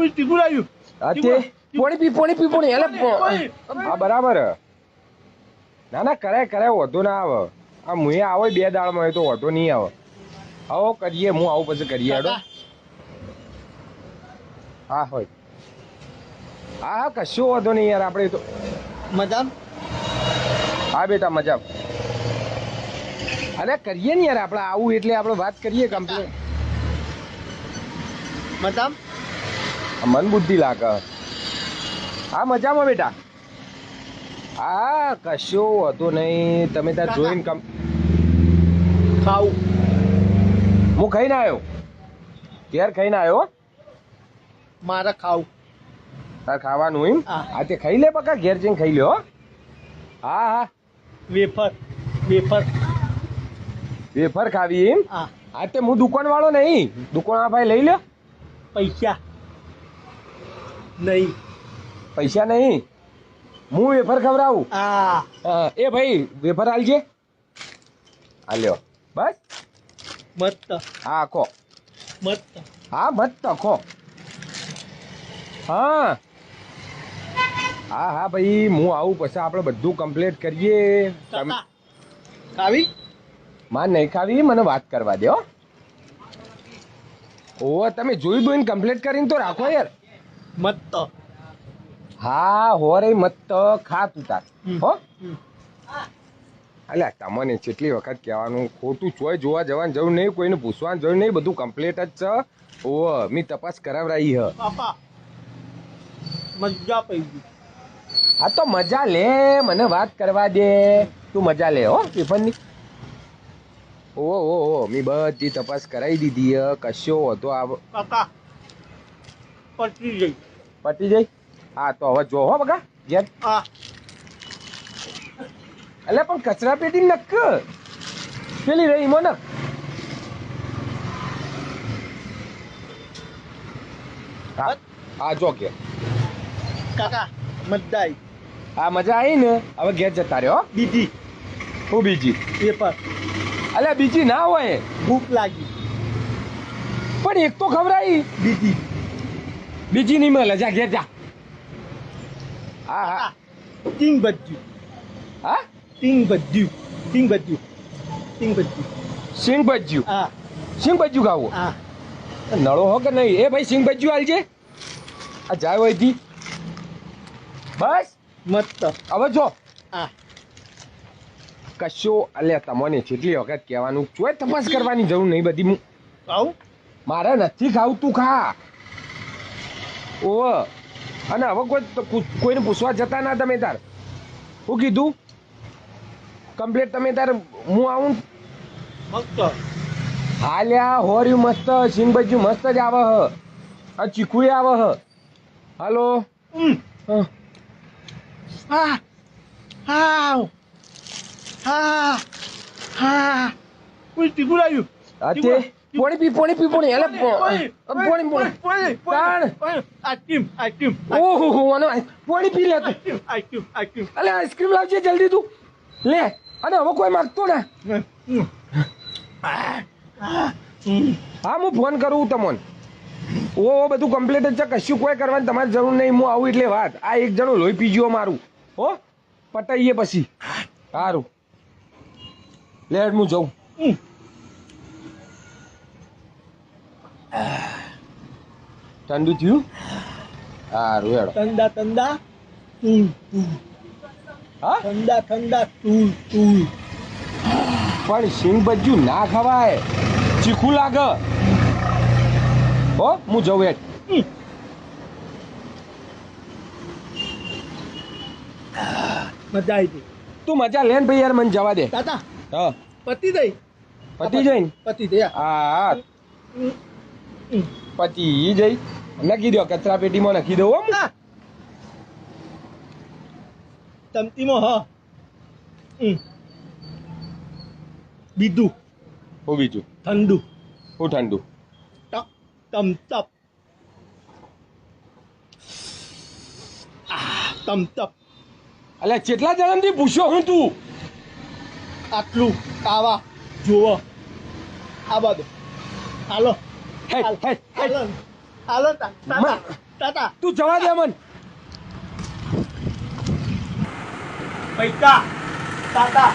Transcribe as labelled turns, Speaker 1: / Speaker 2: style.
Speaker 1: કોઈ તીખું આવ્યું
Speaker 2: હા તે પોણી પી પોણી પી પોણી એટલે હા બરાબર. ના ના કરાય કરાય વધુ ના આવે. આ મુએ આવે બે દાળમાં હોય તો વધુ નહીં આવે. આવો કરીએ હું આવું પછી કરીએ હેડો. હા હોય. હા હા કશું વાંધો નહીં યાર આપણે તો
Speaker 1: મજા
Speaker 2: હા બેટા મજા અરે કરીએ ને યાર આપણે આવું એટલે આપણે વાત કરીએ કમ્પ્લેટ
Speaker 1: મજામ?
Speaker 2: મન બુદ્ધિ લાગે. હા મજામાં બેટા. હા કશો હતો નહીં. તમે ત્યાં જોઈને કમ
Speaker 1: ખાવું.
Speaker 2: હું ખાઈને આવ્યો. ઘેર ખાઈને આવ્યો
Speaker 1: મારે ખાવું.
Speaker 2: તાર ખાવાનું એમ?
Speaker 1: હા.
Speaker 2: હા તે ખાઈ લે બકા ઘેર જઈને ખાઈ લ્યો હા. હા
Speaker 1: વેફર વેફર.
Speaker 2: વેફર ખાવી એમ?
Speaker 1: હા.
Speaker 2: તે હું દુકાન વાળો નહીં. દુકાન ભાઈ લઈ લ્યો.
Speaker 1: પૈસા. નહીં.
Speaker 2: પૈસા નહીં? હું વેફર ખવડાવું? હા, એ ભાઈ વેફર આલજે. આલ્યો. બસ.
Speaker 1: મત
Speaker 2: હા ખો.
Speaker 1: મત
Speaker 2: હા મત ખો. હા. હા હા ભાઈ હું આવું પછી આપણે બધું કમ્પ્લીટ કરીએ.
Speaker 1: ખાવી?
Speaker 2: માં નહીં ખાવી મને વાત કરવા દો ઓ તમે જોઈ જોઈને કમ્પ્લીટ કરીને તો રાખો યાર.
Speaker 1: મસ્ત
Speaker 2: હા હો રે મત ખા તું તાર હો. અલ્યા તમને કેટલી વખત કહેવાનું ખોટું ચોય જોવા જવાની જરૂર નહીં કોઈને પૂછવાની જરૂર નહીં બધું કમ્પ્લીટ જ છે. ઓ મી તપાસ કરાવરાઈ હ.
Speaker 1: મજા પડી ગઈ.
Speaker 2: હા તો મજા લે મને વાત કરવા દે. તું મજા લે હો પેપરની ઓ ઓ ઓ મી બધી તપાસ કરાવી દીધી હ. કશો હતો આ
Speaker 1: કાકા પતી ગઈ
Speaker 2: પટી જઈ? હા તો હવે જો હો બગા ઘેર.
Speaker 1: આ
Speaker 2: એટલે પણ કચરા પેટી નક પેલી રહી મો નક હા હા જો કે
Speaker 1: કાકા મજા આવી
Speaker 2: આ મજા આવી ને? હવે ઘેર જતા રહ્યો હો.
Speaker 1: બીજી.
Speaker 2: હું બીજી.
Speaker 1: એ પણ
Speaker 2: અલ્યા બીજી ના હોય.
Speaker 1: ભૂખ લાગી.
Speaker 2: પણ એક તો ખવડાવી
Speaker 1: બીજી.
Speaker 2: બીજી નહીં મળે જા ઘેર જા. હા હા.
Speaker 1: ટીંગ બધ્યું
Speaker 2: હા?
Speaker 1: ટીંગ બધ્યું ટીંગ બધ્યું ટીંગ બધ્યું
Speaker 2: સિંગ ભજ્યું
Speaker 1: આ
Speaker 2: સિંગ ભજ્યું ખાવું
Speaker 1: હા.
Speaker 2: નળો હો કે નહીં? એ ભાઈ સિંગ ભજ્યું હાલજે. આ જાય હોયથી બસ.
Speaker 1: મસ્ત.
Speaker 2: હવે જો.
Speaker 1: આ
Speaker 2: કશો અલ્યા તમને જેટલી વખત કહેવાનું ચોય તપાસ કરવાની જરૂર નહીં બધી હું.
Speaker 1: ખાવું
Speaker 2: મારે નથી ખાવું તું ખા. ઓ અને હવે કોઈ કોઈને પૂછવા જતા ના તમે તાર. હું કીધું? કમ્પ્લેટ તમે તાર હું આવું?
Speaker 1: મસ્ત.
Speaker 2: હાલ્યા હોર્યું મસ્ત સિંગ મસ્ત જ આવે હ. આ ચીકુય આવે હ. હાલો. હા.
Speaker 1: હા. હા. હા. હા. કોઈ લાગ્યું?
Speaker 2: આ તે પોણી પી પોણી પી પોણી. એટલે પો- પોણી પોણી તાણ.
Speaker 1: આઈસ્ક્રીમ આઈસ્ક્રીમ
Speaker 2: ઓહો હો અને પોણી પી લે તું.
Speaker 1: આઈસ્ક્રીમ આઈસ્ક્રીમ
Speaker 2: અલે આઈસ્ક્રીમ લાવજે જલ્દી તું. લે અને હવે કોઈ માગતો ને. હા હું ફોન કરું તમને. ઓ બધું કમ્પ્લીટ જ છે. કશું કોઈ કરવાની તમારી જરૂર નહીં. હું આવું એટલે વાત. આ એક જણો લોહી પીજો મારું. હો પટાઈએ પછી. સારું. લે હું જાઉં. ઠંડુ થયું? સારું હેડો.
Speaker 1: ઠંડા ઠંડા. તુલ તુલ
Speaker 2: હા?
Speaker 1: ઠંડા ઠંડા તુલ તુલ
Speaker 2: પણ સિંગ ભજ્યું ના ખવાય. ચીખું લાગે. હો હું જઉં
Speaker 1: એટ. મજા આવી હતી
Speaker 2: તું મજા લે ને ભાઈ યાર મને જવા દે.
Speaker 1: તાતા
Speaker 2: હા.
Speaker 1: પતી દઈ.
Speaker 2: પતી જઈને
Speaker 1: પતી ગઈ
Speaker 2: હા.
Speaker 1: ઉમ.
Speaker 2: જઈ નાખી દો કચરા પેટીમાં નાખી દો હો.
Speaker 1: આ. ચમચીમાં હ. બીજું.
Speaker 2: હું બીજું?
Speaker 1: ઠંડુ.
Speaker 2: હું ઠંડુ?
Speaker 1: ટક તમતપ તમતપ
Speaker 2: અલે કેટલા જન્મથી પૂછ્યો હું તું?
Speaker 1: આટલું કાવા જુઓ આ બધું હાલો. હાલો તાતા
Speaker 2: તું જવા દે મન.
Speaker 1: પૈસા તાતા